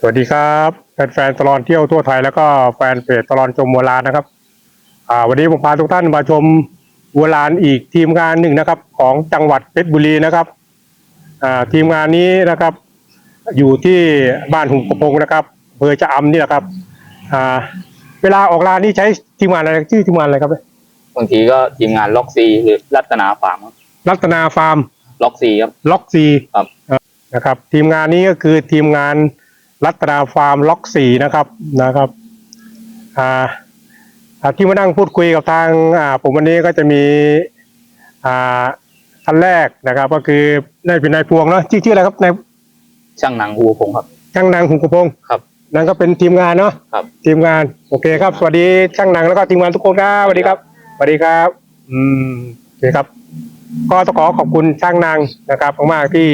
สวัสดีครับแฟนๆตลอดเที่ยวทั่วไทยแล้วก็แฟนเพจตลอดชมวัวลานนะครับ อ่า วันนี้ผมพาทุกท่านมาชมวัวลานอีกทีมงานหนึ่งนะครับ ของจังหวัดเพชรบุรีนะครับ อ่าทีมงานนี้นะครับ อยู่ที่บ้านหุงกระพงนะครับอำเภอจะอำนี่แหละครับ อ่า เวลาออกลานนี่ใช้ทีมงานอะไรชื่อทีมงานอะไรครับบางทีก็ทีมงานล็อกซีหรือรัตนาฟาร์มครับรัตนาฟาร์มล็อกซีครับล็อกซีครับนะครับ ทีมงานนี้ก็คือทีมงาน รัตนาฟาร์มล็อกสี่นะครับนะครับอ่าอ่าที่มานั่งพูดคุยกับทางอ่าผมวันนี้ก็จะมีอ่าท่านแรกนะครับ ก็คือนายเป็นนายพวงเนาะชื่อชื่ออะไรครับนายช่างหนังหัวผมครับ ช่างนางหุงกระพงครับนั่นก็เป็นทีมงานเนาะครับ ทีมงานโอเคครับ สวัสดีช่างนางแล้วก็ทีมงานทุกคนครับสวัสดีครับสวัสดีครับ อืมโอเคครับ ก็ต้องขอขอบคุณช่างนางนะครับมากๆที่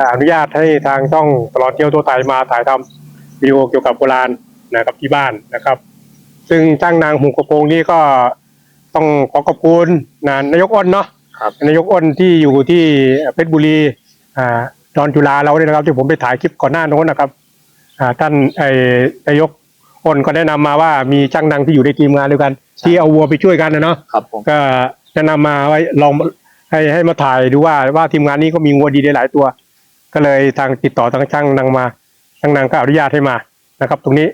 อ่าอนุญาตให้ทางช่องตลอดเที่ยวตัวไทยมาถ่ายทำวิดีโอเกี่ยวกับโบราณนะครับที่บ้านนะครับ ซึ่งช่างนางหุงกระโปรงนี่ก็ต้องขอขอบคุณนะนายกอ้นเนาะครับนายกอ้นที่อยู่ที่เพชรบุรีอ่าดอนจุฬาเราเนี่ยนะครับที่ผมไปถ่ายคลิปก่อนหน้าโน้นนะครับอ่าท่านไอ้นายกอ้นก็แนะนำมาว่ามีช่างนางที่อยู่ในทีมงานด้วยกัน ที่เอาวัวไปช่วยกันนะเนาะครับผมก็แนะนำมาไว้ลองให้ให้มาถ่ายดูว่าว่าทีมงานนี้ก็มีวัวดีได้หลายตัว ก็เลยทางติดต่อทางช่างนางมาช่างนางก็อนุญาตให้มานะครับ ตรงนี้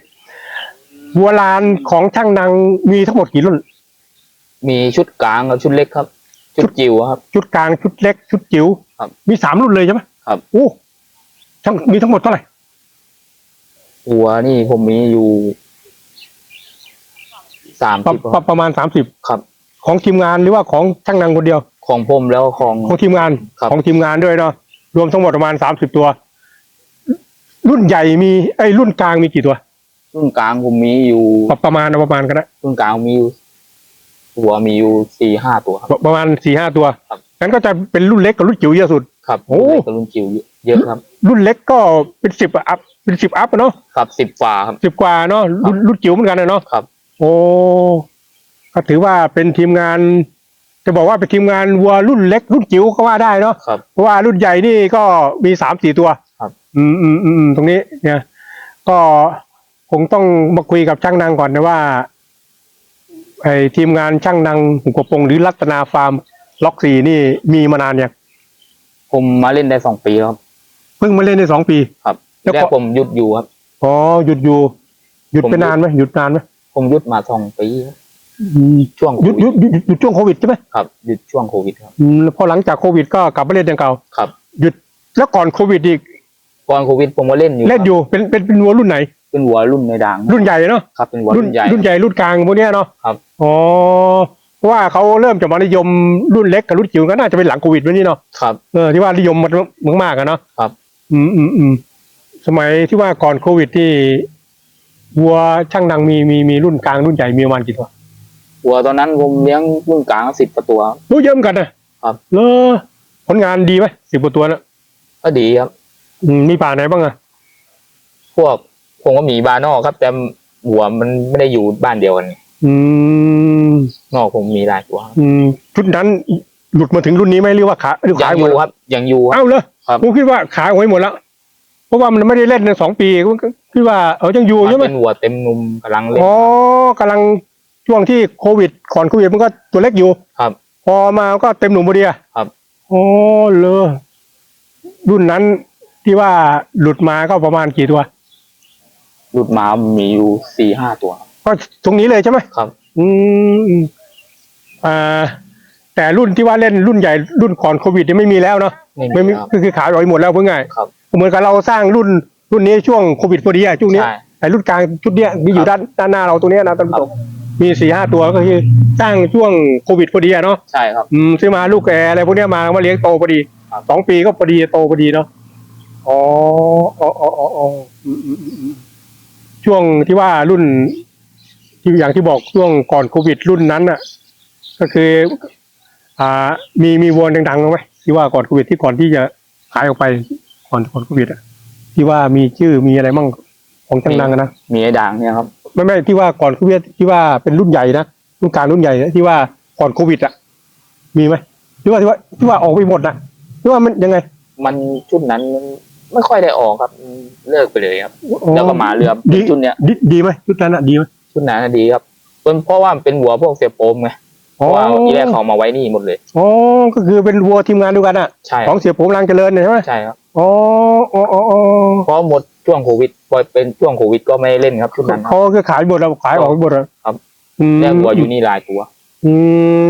วัวลานของช่างนางมีทั้งหมดกี่รุ่น มีชุดกลางกับชุดเล็กครับ ชุดจิ๋วครับ ชุดกลางชุดเล็ก ชุดจิ๋วครับมีสามรุ่นเลยใช่ไหมครับโอ้ช่างมีทั้งหมดเท่าไหร่หัวนี่ผมมีอยู่สามประสิบประประมาณสามสิบครับ ของทีมงานหรือว่าของช่างนางคนเดียว ของผมแล้วของของทีมงานครับ ของทีมงานด้วยเนาะ รวมทั้งหมดประมาณสามสิบตัว รุ่นใหญ่มีไอ้ยรุ่นกลางมีกี่ตัว รุ่นกลางผมมีอยู่ประประมาณประมาณกันนะรุ่นกลางมีอยู่หัวมีอยู่สี่ห้าตัวครับประประมาณสี่ห้าตัวครับ งั้นก็จะเป็นรุ่นเล็กกับรุ่นจิ๋วเยอะสุด ครับโอ้ รุ่นเล็กกับรุ่นจิ๋วเยอะครับ รุ่นเล็กก็เป็นสิบอัพเป็นสิบอัพอะเนาะครับสิบฝ่าครับ สิบกว่าเนาะรุ่นรุ่นจิ๋วเหมือนกันนะเนาะครับ โอ้ก็ถือว่าเป็นทีมงาน จะบอกว่าเป็นทีมงานวัวรุ่นเล็กรุ่นจิ๋วก็ว่าได้เนาะครับ เพราะว่ารุ่นใหญ่นี่ก็มีสามสี่ตัวครับ อืมอืมอืมอืมตรงนี้ เนี่ย ก็คงต้องมาคุยกับช่างนางก่อนนะว่าไอ้ทีมงานช่างนางหุงกระปงหรือรัตนาฟาร์ม ล็อกสี่นี่มีมานานเนี่ยงผมมาเล่นได้สองปีแล้วครับ เพิ่งมาเล่นได้สองปี ครับแล้วก็ แรกผมหยุดอยู่ครับ อ๋อหยุดอยู่ หยุดผม ไปนานไหมหยุดนานไหมผมหยุดมาสองปีครับอืม ช่วงโคหยุดหวิยุดดหยุดหยุดช่วงโควิดใช่ไหมครับ หยุดช่วงโควิดครับอืมแล้วพอหลังจากโควิดก็กลับมาเล่นอย่างเก่าครับ หยุดแล้วก่อนโควิดอีกก่อนโควิดผมก็เล่นอยู่เล่นครับอยู่เป็นเป็นเป็นวัวรุ่นไหน เป็นหัวรุ่นในด่างรุ่นใหญ่เนาะครับเป็นหัวรุ่นรุ่นใหญ่รุ่นใหญ่รุ่นกลางพวกเนี้ยเนาะครับอ๋อเพราะว่าเขาเริ่มจะมานิยมรุ่นเล็กกับรุ่นจิ๋วก็น่าจะเป็นหลังโควิดวันนี้เนาะครับเออที่ว่านิยมมันมากๆอะเนาะครับ อืมอืมอืมสมัยที่ว่าก่อนโควิดที่วัวช่างดังมีมีมีรุ่นกลางรุ่นใหญ่มีประมาณกี่ตัว หัวตอนนั้นผมเลี้ยงรุ่นกลางสิบตัวครับรู้เยอะเหมือนกันนะครับ เลอผลงานดีไหมสิบกว่าตัวนะก็ดีครับ อืมมีป่าไหนบ้างอะพวกผมก็หมีบานอกครับ แต่หัวมันไม่ได้อยู่บ้านเดียวกันอืม นอกผมมีหลายตัวครับอืมชุดนั้นหลุดมาถึงรุ่นนี้ไหมหรือว่าขาหรือยัขางยอหมดยู่แล้วครับยังอยู่ครับ เอ้าเลยครับ ผมคิดว่าขายไว้หมดแล้ว เพราะว่ามันไม่ได้เล่นในสองปีก็คิดว่าเออยังอยู่มันใช่ไหมเป็นหัวเต็มนุ่มกำลังเล่นอ๋อกำลัง ช่วงที่โควิดก่อนโควิดมันก็ตัวเล็กอยู่ครับ พอมาก็เต็มหนุ่มพอดีอะครับ โอ้เลยรุ่นนั้นที่ว่าหลุดมาก็ประมาณกี่ตัว หลุดมามีอยู่สี่ห้าตัวครับ ก็ตรงนี้เลยใช่ไหมครับ อืมอืมอ่า แต่รุ่นที่ว่าเล่นรุ่นใหญ่รุ่นก่อนโควิดเนี่ยไม่มีแล้วเนาะไม่ไม่มีมีครับก็คือขายไปหมดแล้วเพื่อไงายครับ เหมือนกับเราสร้างรุ่นรุ่นนี้ช่วงโควิดพอดีอะช่วงนี้ ใช่ไอ้รุ่นกลางชุดเนี้ยมีอยู่ครัด้าบนด้านหน้าเราตรงเนี้ยนะท่านผู้ชมครับ มีสี่ห้าตัวก็คือสร้างช่วงโควิดพอดีอะเนาะใช่ครับ อืมซื้อมาลูกแกอะไรพวกเนี้ยมามาเลี้ยงโตพอดีครับ สองปีก็พอดีโตพอดีเนาะอ๋ออ๋ออ๋ออ๋ออ๋ออืมอืมอืมอืมช่วงที่ว่ารุ่นที่อย่างที่บอกช่วงก่อนโควิดรุ่นนั้นน่ะ ก็คือ อ่า มีมีวัวดังๆไหมที่ว่าก่อนโควิดที่ก่อนที่จะขายออกไปก่อนก่อนโควิดอะที่ว่ามีชื่อมีอะไรมั่ง ของจังนังอะนะมีไอ้ด่างเนี่ยครับไม่ไม่ที่ว่าก่อนโควิดที่ว่าเป็นรุ่นใหญ่นะรุ่นกลางรุ่นใหญ่นะที่ว่าก่อนโควิดอะ มีไหมที่ว่าที่ว่าที่ว่าออกไปหมดนะที่ว่ามันยังไง มันชุดนั้นไม่ค่อยได้ออกครับ เลิกไปเลยครับอ๋อแล้วก็มาเรือดีชุดเนี้ยดีดีไหมชุดนั้นอะดีไหมชุดนั้นนะดีครับเป็นเพราะว่ามันเป็นหัวพวกเสียโปมไงเพราะว่าทีแรกเขามาไว้นี่หมดเลยอ๋อก็คือเป็นวัวทีมงานเดียวกันอะใช่ของเสียผมรังเจริญเนี่ยใช่ไหมใช่ครับ อ๋ออ๋ออ๋ออ๋อเพราะหมดช่วงโควิดพอเป็นช่วงโควิดก็ไม่ได้เล่นครับชุดนั้นครับเขาคือขายหมดแล้วขายออกหมดแล้วครับ อืมแรกหัวอยู่นี่หลายตัวอื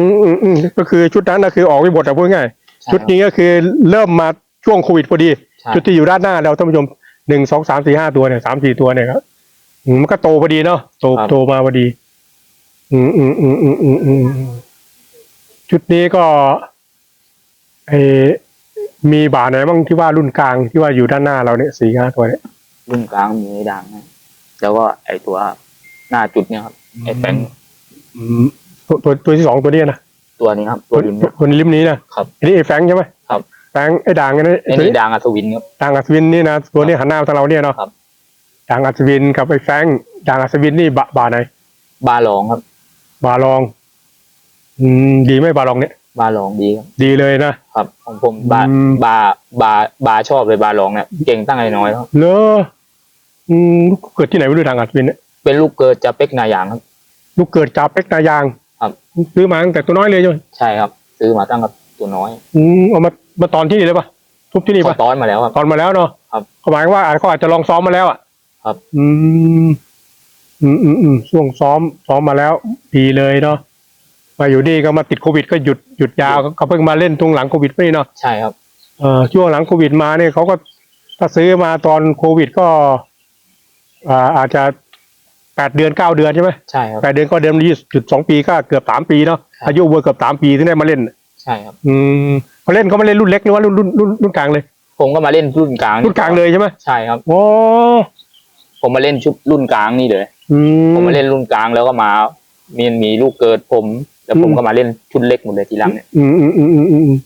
มอืมอืมก็คือชุดนั้นนะคือออกไปหมดแต่พูดง่ายใช่ชุดนี้ก็คือเริ่มมาช่วงโควิดพอดี ใช่ชุดที่อยู่ด้านหน้าเราท่านผู้ชมหนึ่งสองสามสี่ห้าตัวเนี่ยสามสี่ตัวเนี่ยครับอืมมันก็โตพอดีเนาะโตโตมาพอดีอืมอืมอืมอืมอืมอืมอืมชุดนี้ก็ไอ มีบาไหนบ้างที่ว่ารุ่นกลางที่ว่าอยู่ด้านหน้าเราเนี่ยสี่ห้าตัวเนี่ยรุ่นกลางมีไอ้ดังนะแล้วก็ไอตัวหน้าจุดเนี่ยครับไอแฟงอืมตัวตัวตัวที่สองตัวเนี้นะตัวนี้ครับ ตัตัววริมเนี่ยตัวริมนี้นะครับ อันนี้ไอ้แฟรงค์ใช่ไหมครับ แฟรงค์ไอ้ด่างไอ้นี่ไอนี่ดังอัศวินครับ ด่างอัศวินนี่นะตัวนี้หันหน้ามาทางเราเนี่ยเนาะครับ ด่างอัศวินกับไอ้แฟรงค์ด่างอัศวินนี่บาบาไหนบาลองครับบาลอง อืมดีไหมบาลองเนี่ย บาลองดีครับดีเลยนะ ครับของผมบาอืม บาบาบาชอบเลยบาลองเนี่ยเก่งตั้งไอ้น้อยครับเลออืมลูกเกิดที่ไหนไม่รู้ด่างอัศวินเนี่ยเป็นลูกเกิดจะเป็กนายางครับ ลูกเกิดจากเป็กนายางครับ ซื้อมาตั้งแต่ตัวน้อยเลยใช่ไหมใช่ครับ ซื้อมาตั้งกับตัวน้อยอืมเอามามาตอนที่นี่เลยปะทุบที่นี่เขาปะต้อนมาแล้วครับ ตอนมาแล้วเนาะครับเขาหมายว่าอาจเขาอาจจะลองซ้อมมาแล้วอะครับ อืมอืมอืมอืมช่วงซ้อมซ้อมมาแล้ว ดีเลยเนาะ มาอยู่นี่ก็มาติดโควิด ก็หยุดหยุดยาวก็เพิ่งมาเล่นตรงหลังโควิดไม่เนาะใช่ครับเอ่อช่วงหลังโควิดมาเนี่ยเขาก็ถ้าซื้อมาตอนโควิดก็อ่าอาจจะแปดเดือนเก้าเดือนใช่ไหมใช่ครับแปดเดือนก็เดือนยี่จุดสองปีก็เกือบสามปีเนาะครับอายุวัวเกือบสามปีถึงได้มาเล่น ใช่ครับ อืมเขาเล่นเขาไม่เล่นรุ่นเล็กหรือว่ารุ่นรุ่นรุ่นรุ่นกลางเลย ผมก็มาเล่นรุ่นกลางรุ่นกลางเลยใช่ไหมใช่ครับโอ้ผมมาเล่นชุดรุ่นกลางนี่เลยอืผมมาเล่นรุ่นกลางแล้วก็มามีมีลูกเกิดผม แล้วผมก็มาเล่นชุดเล็กหมดเลยทีหลังเนี่ยอืมอืมอืมอืมอืมอืม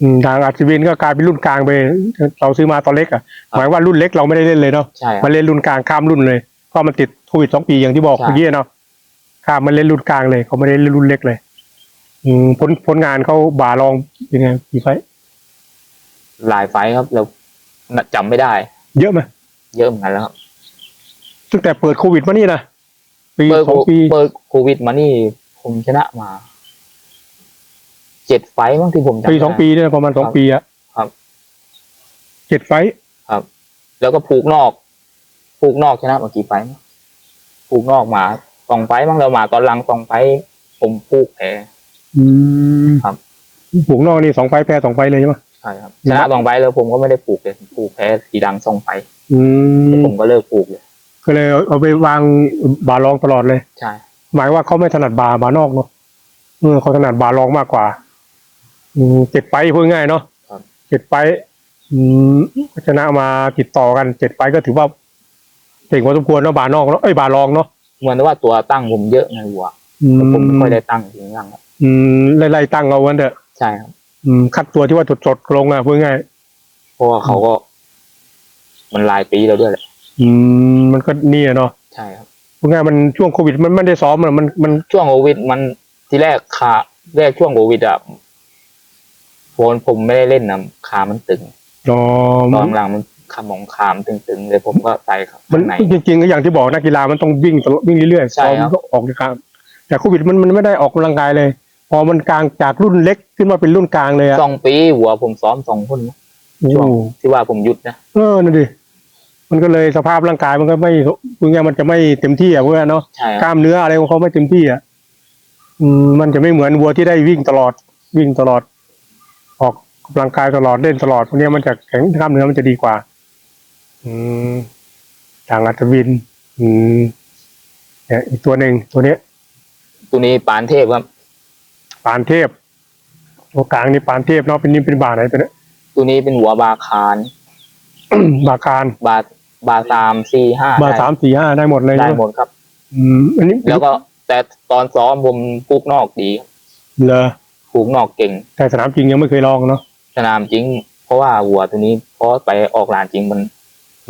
อืมทางอัศวินก็กลายเป็นรุ่นกลางไป เราซื้อมาตอนเล็กอะหมายว่ารุ่นเล็กเราไม่ได้เล่นเลยเนาะใช่ครับ มาเล่นรุ่นกลางข้ามรุ่นเลยเพราะมันติดโควิดสองปีอย่างที่บอกใช่ เมื่อกี้เนาะข้ามมาเล่นรุ่นกลางเลยเขาไม่ได้เล่นรุ่นเล็กเลย อืมผลผลงานเขาบ่าลองยังไงกี่ไฟต์หลายไฟท์ครับแล้วจำไม่ได้ เยอะไหมเยอะเหมือนกันแล้วครับตั้งแต่เปิดโควิดมานี่นะปีเปิดสองปี เปิดโควิดมานี่ ผมชนะมาเจ็ดไฟท์มั้งที่ผมจำปีได้สองปีเนี่ยประมาณสองปีอะครับเจ็ดไฟต์ครับ แล้วก็ผูกนอก ผูกนอกชนะมากี่ไฟท์มั้งผูกนอกมาสองไฟท์มั้งเรามาตอนหลังสองไฟท์ผมผูกแพ้อืมครับผูกนอกนี่สองไฟต์แพ้สองไฟต์เลยใช่ไหมใช่ครับชนะสองไฟท์แล้วผมก็ไม่ได้ผูกเลยผูกแพ้สีดังสองไฟท์อืมผมก็เลิกผูกเลยก็เลยเอาเอาไปวางบาลองตลอดเลยใช่ หมายว่าเขาไม่ถนัดบาบานอกเนาะเออเขาถนัดบาลองมากกว่า อืมเจ็ดไปพูดง่ายเนาะเจ็ดไป อืมก็ชนะมาติดต่อกันเจ็ดไปก็ถือว่าเก่งพอสมควรเนาะบานอกเนาะเอ้ยบาลองเนาะเหมือนว่าตัวตั้งผมเยอะไงวัวอืผมไม่ค่อยได้ตั้งจริงจังครับอืมไล่ๆตั้งเอาวันเถอะใช่ครับ อืม คัดตัวที่ว่าสดๆลงอะพูดง่ายเพราะว่าเขาก็ มันหลายปีแล้วด้วยแหละ อืม มันก็นี่อะเนาะใช่ครับ พูดง่ายมันช่วงโควิด มันไม่ได้ซ้อมอะมันมันช่วงโควิด มันทีแรกขาแรกช่วงโควิดอะผมผมไม่ได้เล่นนะขามันตึงอ๋อตอนหลังมันขามองขามตึงๆเลยผมก็ใส่ครับมันข้างในจริงๆก็อย่างที่บอกนักกีฬามันต้องวิ่งตลอดวิ่งเรื่อยๆใช่ซ้อมครับก็ออกจากการแต่โควิดมันมันไม่ได้ออกกำลังกายเลย พอมันกลางจากรุ่นเล็กขึ้นมาเป็นรุ่นกลางเลยอะสองปีหัวผมซ้อมสองคนนะโอ้ช่วงที่ว่าผมหยุดนะเออนั่นดิ มันก็เลยสภาพร่างกายมันก็ไม่พูดง่ายๆมันจะไม่เต็มที่อะพวกนั้นเนาะใช่คกรับล้ามเนื้ออะไรของเขาไม่เต็มที่อะอืมมันจะไม่เหมือนวัวที่ได้วิ่งตลอด วิ่งตลอด ออกกำลังกายตลอดเล่นตลอดพวกเนี้ยมันจะแข็งกล้ามเนื้อมันจะดีกว่า อืมทางอัศวิน อืมเนี่ยอีกตัวหนึ่งตัวเนี้ย ตัวนี้ปานเทพครับ ปานเทพ ตัวกลางนี่ปานเทพเนาะเป็นนี่เป็นบาไหนเป็นยตัวนี้เป็นหัวบาคาร บาคารบา บาสามสี่ห้าบาสามสี่ห้าได้หมดเลยได้ใช่ไหหมมดครับ อืม อันนี้แล้วก็แต่ตอนซ้อมผมผูกนอกดีครับเลอผูกนอกเก่ง แต่สนามจริงยังไม่เคยลองเนาะสนามจริง เพราะว่าวัวตัวนี้เพราะไปออกลานจริงมัน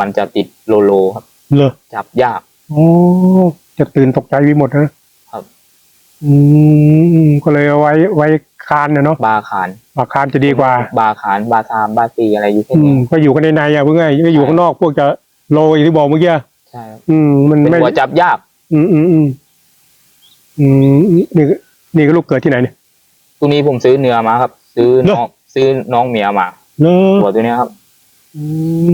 มันจะติดโลโลครับเลอจับยากโอ้จะตื่นตกใจไปหมดนะครับ อืมก็เลยเอาไว้ไว้คานนะเนาะบาคารบาคานจะดีกว่า บาคารบาทามบาซีอะไรอยู่แค่อืนี้มก็อยู่กันในในอะเพื่อนไงก็อยู่ข้างนอกพวกจะ โลอย่างที่บอกเมื่อกี้ใช่ครับอืม มันเป็นไม่หัวจับยากอืมอืมอืมอืมนี่ก็นี่ก็ลูกเกิดที่ไหนเนี่ย ตัวนี้ผมซื้อเนื้อมาครับ ซื้อน้องซื้อน้องเมียมาเนอะหัวตัวเนี้ยครับอื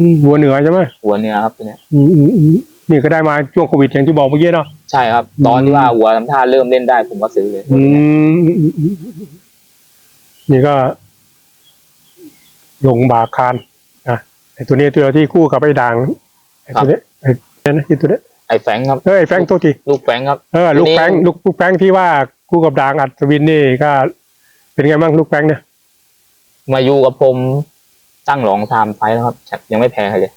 มหัวเหนือใช่ไหมหัวเนื้อครับตัวเนี้ยอืมอืมอืมนี่ก็ได้มาช่วงโควิดอย่างที่บอกเมื่อกี้เนาะ ใช่ครับ ตอนอืมที่ว่าหัวทำท่าเริ่มเล่นได้ผมก็ซื้อเลย อืมอืมอืมอืมนี่ก็ ลงบาคานนะไอตัวนี้ตัวที่คู่กับไอ้ด่าง ไอตัวนี้ไอเนี่ยนะไอตัวนี้ไอ้แฟรงค์ครับเออไอแฟรงค์ตัวทีลูกแฟรงค์ครับเออลูกตัวนี้แฟรงค์ลูกลูกแฟรงค์ที่ว่าคู่กับด่างอัศวินนี่ก็ เป็นไงบ้างลูกแฟรงค์เนี่ยมาอยู่กับผมตั้งหลองทามไฟแล้วครับยังไม่แพ้ใครเลย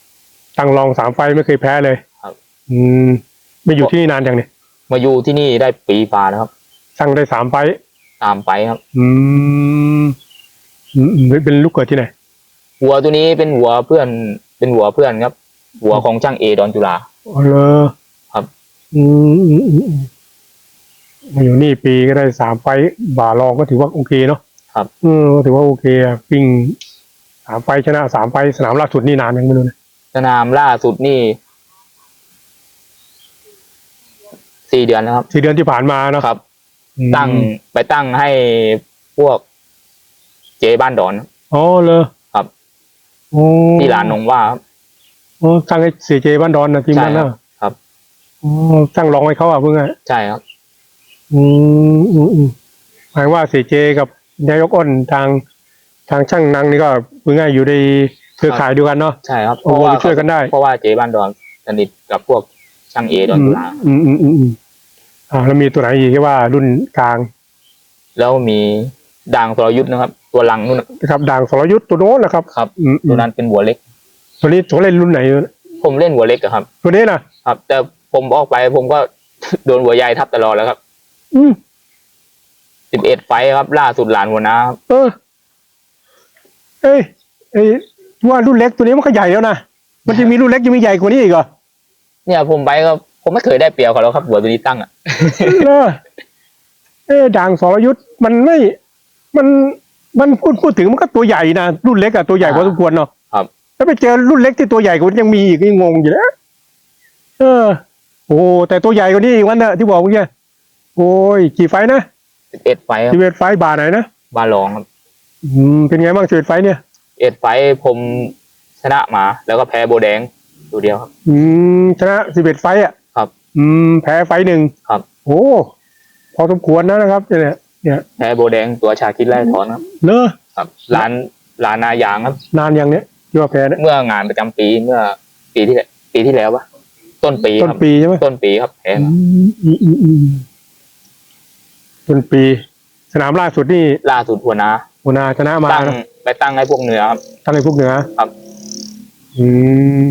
ตั้งรองสามไฟล์ไม่เคยแพ้เลยครับ อืมไม่อยู่ที่นี่นานอย่างเนี่ยมาอยู่ที่นี่ได้ปีฝ่าแล้วครับตั้งได้สามไฟล์ตามไปครับอืมอืมอืมเป็นลูกเกิดที่ไหนหัวตัวนี้เป็นหัวเพื่อนเป็นหัวเพื่อนครับ หัวของช่างเอดอนจุฬาอ๋อเหรอครับ อืมอืมอืมอืมมาอยู่นี่ปีก็ได้สามไฟล์บ่ารองก็ถือว่าโอเคเนาะครับอืมก็ถือว่าโอเคอะวิ่งสามไฟล์ชนะสามไฟล์สนามล่าสุดนี่นานยังไม่รู้นะสนามล่าสุดนี่สี่เดือนแล้วครับ สี่เดือนที่ผ่านมาเนาะครับ อืมตั้งไปตั้งให้พวกเจบ้านดอน อ๋อเลยครับโอ้ที่ลานนงว่าครับ โอ้ตั้งให้เสียเจบ้านดอนนะทีมนั้นใช่นะครับอ๋อตั้งรองให้เขาอะเพื่อนไงใช่ครับ อืมอืมอืมหมายว่าเสียเจกับนายกอ้นทางทางช่างนังนี่ก็เพื่อนไงอยู่ในเครือข่ายเดียวกันเนาะใช่ครับโอ้ไปช่วยกันได้ เพราะว่าเจบ้านดอนสนิทกับพวกช่างเอดอนจุฬาอืมอืมอืมอืมอ่าแล้วมีตัวไหนอีกที่ว่ารุ่นกลาง แล้วมีด่างสรยุทธ์นะครับ ตัวหลังนู่นนะนะครับด่างสรยุทธ์ตัวโน้นนะครับครับอืมอืตัวมนั้นเป็นหัวเล็ก ตัวนี้ตัวเล่นรุ่นไหน ผมเล่นหัวเล็กอะครับ ตัวนี้นะครับ แต่ผมออกไปผมก็ โดนหัวใหญ่ทับตลอดแล้วครับอืมสิบเอ็ดไฟท์ครับ ล่าสุดหลานหัวหน้าครับเออเอ้ยเอ้ยว่ารุ่นเล็กตัวนี้มันก็ใหญ่แล้วนะมันจะมีรุ่นเล็กจะมีใหญ่กว่านี้อีกเหรอเนี่ยผมไปก็ผมไม่เคยได้เปรียบเขาแล้วครับหัวตัวนี้ตั้งอะเออเอ้ด่างสรยุทธ์มันไม่ มันมันพูดพูดถึงมันก็ตัวใหญ่นะรุ่นเล็กอะตัวใหญ่พอสมควรเนาะครับ แล้วไปเจอรุ่นเล็กที่ตัวใหญ่กว่านี้ยังมีอีกยังงงอยู่นะเออ โอ้แต่ตัวใหญ่กว่านี้อีกวันน่ะที่บอกเมื่อกี้โอ้ยกี่ไฟท์นะสิบเอ็ดไฟท์ครับสิบเอ็ดไฟท์บาทไหนนะบาลองครับอืมเป็นไงบ้างสิบเอ็ดไฟท์เนี่ยเอ็ดไฟท์ผมชนะมา แล้วก็แพ้โบแดงตัวเดียวครับ อืมชนะสิบเอ็ดไฟท์อะครับ อืมแพ้ไฟท์หนึ่งครับ โอ้พอสมควรนะนะครับเนี่ยเนี่ยแพ้โบแดงตัวชาคิดไล่ถอนครับเลอะครับร้านร้านนายางครับ นานยังเนี้ย ที่ว่าแพ้เนี่ยเมื่องานประจำปีเมื่อปีที่แล้วปีที่แล้วปะต้นปีต้นครับปีใช่ไหมต้นปีครับแพ้อืมามอืมอืมอืมต้นปี สนามล่าสุดนี่ล่าสุดหัวหน้าหัวหนาชนะมาตั้งนะไปตั้งให้พวกเหนือครับ ตั้งในพวกเหนือครับ อื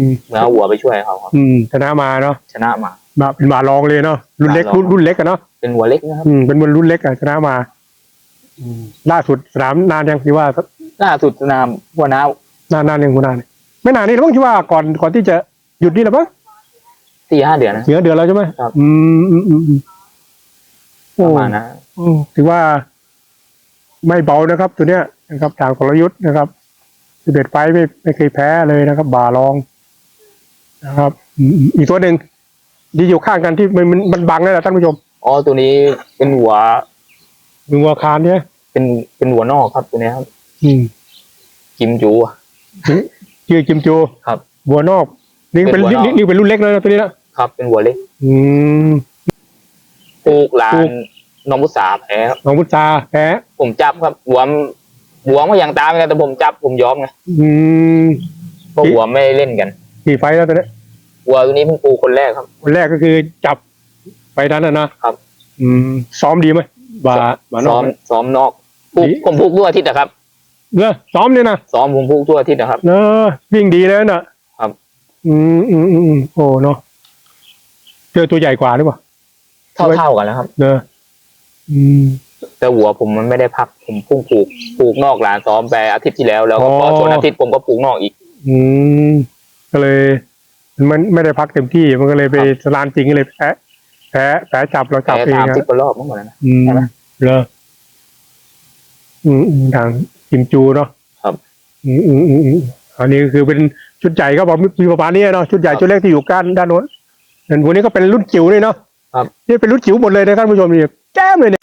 มเหนือหัวไปช่วยเขาครับ อืมชนะมาเนาะชนะมา มาเป็นบาลองเลยเนาะรุ่นเล็กบาลองรุ่นรุ่นเล็กอะเนาะเป็นหัวเล็กนะครับ อืมเป็นบนรุ่นเล็กอะชนะมาอืมล่าสุดสนามนานยังที่ว่าล่าสุดสนามหัวหน้า นานนานยังหัวหน้าเนี่ยไม่นานนี่หรอกมั้งที่ว่าก่อนก่อนที่จะหยุดนี่แหละมั้งสี่ห้าเดือนนะเดือนเดือนแล้วใช่ไหมครับ อืมอืมอืมอืมปโอ้ระมาณนะอืมถือว่า ไม่เบานะครับ ตัวเนี้ยนะครับทางกลยุทธ์นะครับสิบเอ็ดไฟท์ไม่ไม่เคยแพ้เลยนะครับ บาลอง นะครับอืมอืมอีกตัวหนึ่งที่อยู่ข้างกันที่มันมันมันบังนั่นแหละท่านผู้ชมอ๋อตัวนี้เป็นหัว มึงวัวคานเนี่ยเป็นเป็นหัวนอกครับตัวนี้ครับอืม กิมจูอะ ชื่อจิมจูครับบัวนอกนี่เป็นเป็นบัวนอก นี่นี่เป็นรุ่นเล็กเลยนะตัวนี้นะครับเป็นหัวเล็กอืม ปลูกหลาปลูนก น้องมุสาแพ้ครับน้องพุทธาแพ้ผมจับครับหัวมหัวมาอย่างตามกันแต่ผมจับผมยอมไงอืมเพราะหัวไม่เล่นกันกี่ไฟท์แล้วตัวเนี้ยหัวตัวนี้เพิ่งปลูกคนแรกครับ คนแรกก็คือจับไปนั้นนะนะครับ อืม ซ้อมดีไหมบาบานซ้ออกมซ้อมนอกปลูกดี ผมปลูกทั่วอาทิตย์นะครับ เนอะซ้อมเนี่ยนะซ้อมผมปลูกทั่วอาทิตย์นะครับ เนอะวิ่งดีแล้วน่ะครับ อืมอืมอืมอืมโอ้เนาะเจอตัวใหญ่กว่าหรือเปล่าเท่าเท่าๆกันนะครับ เนอะอืม แต่หัวผมมันไม่ได้พักผมเพุ่งปลูกปลูกนอกหลานซ้อมไปอาทิตย์ที่แล้วแล้วก็อ๋อพอชนอาทิตย์ผมก็ปลูกนอกอีก อืมก็เลย มันไม่ได้พักเต็มที่ มันก็เลยไปครับ สลานจริงก็เลยแพ้แพ้แพ้จับเราจับแพ้เองสามอะ สิบกว่ารอบมั้งหมดแล้วนะ อืมใช่ไหม เหรออืมอืมทาง จิมจูเนาะครับ อืมอืมอืมอืมอันนี้คือเป็นชุดใหญ่ก็บอกมีประมาณนี้เนาะชุดใหญ่ครับชุดเล็กที่อยู่ด้านด้านโน้นส่วนพวกนี้ก็เป็นรุ่นจิ๋วนี่เนาะครับ นี่เป็นรุ่นจิ๋วหมดเลยนะท่านผู้ชมนี่แก้มเลยเนี่ย